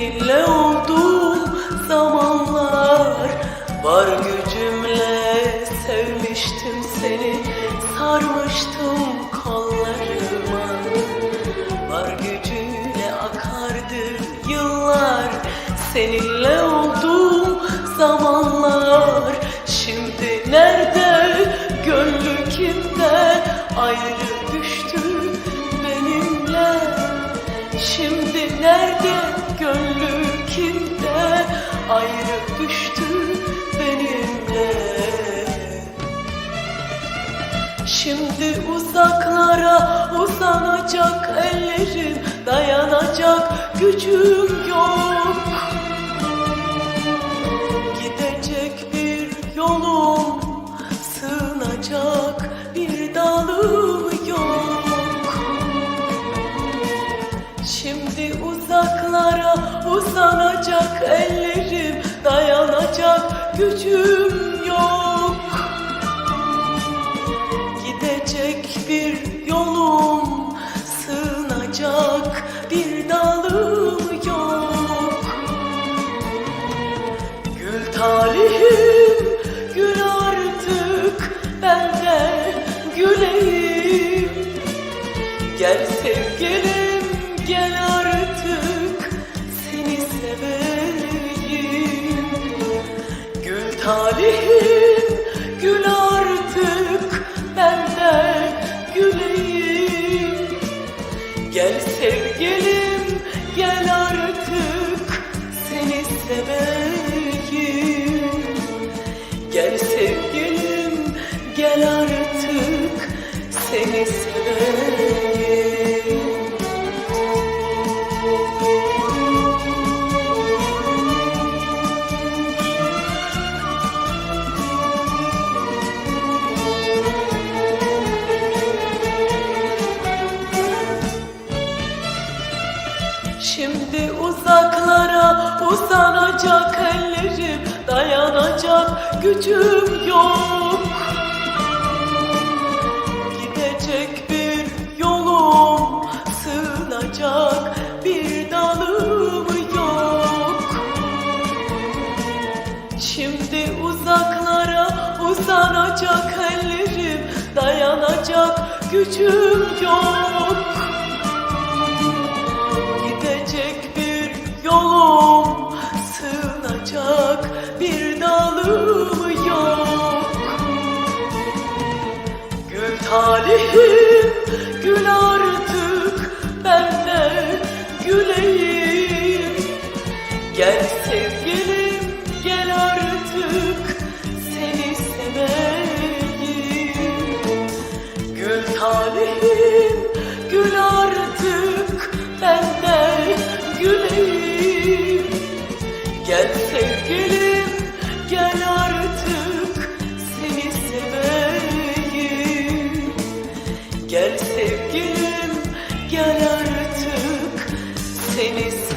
Seninle olduğum zamanlar Var gücümle sevmiştim seni Sarmıştım kollarıma. Var gücüyle akardı yıllar Seninle olduğum zamanlar. Şimdi nerede gönlü kimde? Ayrı düştü benimle. Şimdi nerede Ayrı düştü benimle. Şimdi uzaklara uzanacak ellerim Dayanacak gücüm yok. Gidecek bir yolum Sığınacak bir dalım yok. Şimdi uzaklara uzanacak gücüm yok. Gidecek bir yolum Sığınacak bir dalım yok. Gül talihim gül artık Ben de güleyim. Gel sevgilim gel talihim gül artık Ben de güleyim. Gel sevgilim gel artık Seni seveyim. Gel sevgilim gel artık Seni seveyim uzaklara uzanacak ellerim Dayanacak gücüm yok. Gidecek bir yolum Sığınacak bir dalım yok. Şimdi uzaklara uzanacak ellerim Dayanacak gücüm yok talihim gül artık Ben de güleyim. Gel sevgilim gel artık Seni seveyim. Gül talihim gül artık Ben de güleyim. Gel Feliz